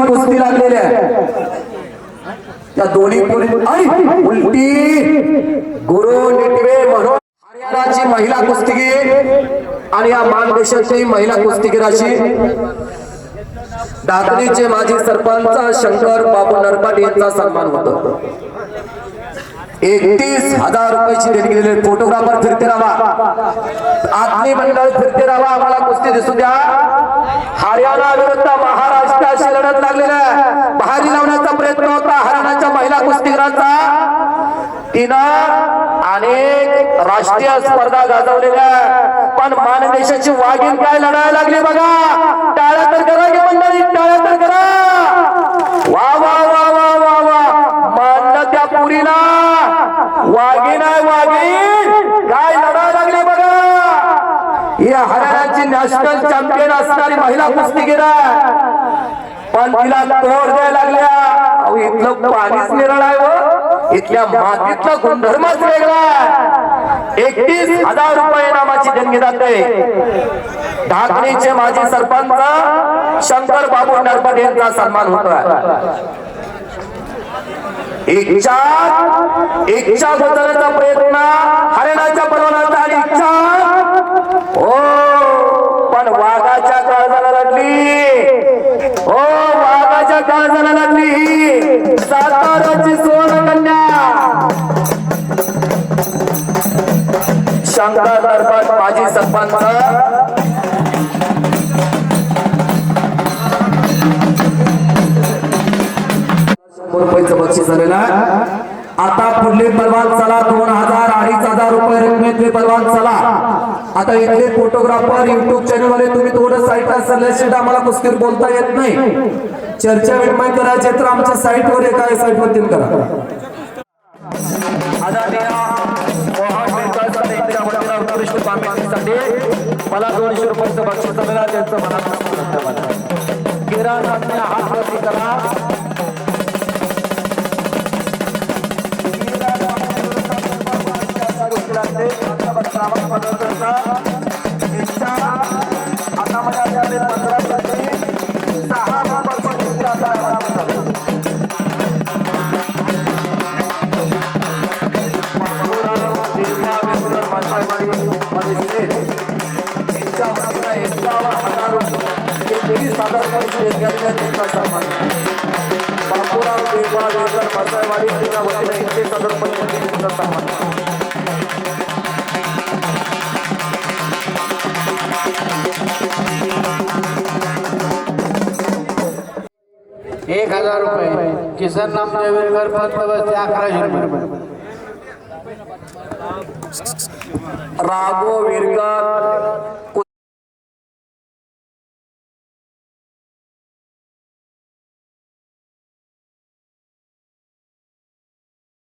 नावाची कुस्ती लागलेली आहे त्या दोन्ही पोरी आई उलटी. गुरु निटवे म्हणून हरियाणाची महिला कुस्तीगीर आणि या मानदेशाची महिला कुस्तीगीर अशी दादरीचे माजी सरपंच शंकर बाबू नरपाट यांचा सन्मान होतो. एकतीस हजार रुपयाची देणगी दिलेली फोटोग्राफर फिरते राहा. आत्मी मंडळ फिरते राहा. आम्हाला कुस्ती दिसू द्या. हरियाणा विरुद्ध महा लढत लागलेल्या बहारी लावण्याचा प्रयत्न होता. हरियाणाच्या महिला कुस्तीगीरांचा. तिनं अनेक राष्ट्रीय स्पर्धा गाजवलेल्या पण मानदेशाची वाघीण काय लढायला लागली बघा. टाळ्या तर करा की मंडळी टाळ्या तर करा. वा वा वा वा वा वा. मानलं त्या पुरीला. वाघीण आहे वाघीण काय लढायला लागली बघा. ही हरियाणाची नॅशनल चॅम्पियन असणारी महिला कुस्तीगीर आहे. पण तिला तोड द्यायला लागल्या. अहो इथलं पाणीच निरळ आहे व इथल्या मातीतला गुणधर्मच वेगळा एकतीस हजार रुपये नामाची देणगी जाते ढाकणीचे माजी सरपंच शंकर बाबू नरपद यांचा सन्मान होतोय इच्छा इच्छा गुजरण्याचा प्रयत्न हरिणाच्या सरपंच रुपयाचं बक्षीस झालेलं आहे आता पुढले बलवान चला दोन हजार अडीच हजार रुपये रकमेतले बलवान चला. आता इथले फोटोग्राफर युट्यूब चॅनल वाले तुम्ही थोडं साईट असल्याशिवाय आम्हाला कुस्तीवर बोलता येत नाही. चर्चा विनिमय करायचे तर आमच्या साईटवर एका साईटवर तीन करा. कामगिरीसाठी मला दोनशे रुपयाचं बक्षीस मिळालं त्यांचं मला धन्यवाद किरण हात वरती करा. बापूराव देवा वेकर मसायवाडी यांच्या वतीने एकशे सदर पंचवीस सन्मान एक हजार रुपये. किसन नामदेव वेलकर पद व्यवस्थे अकराशे रुपये राघो विरकर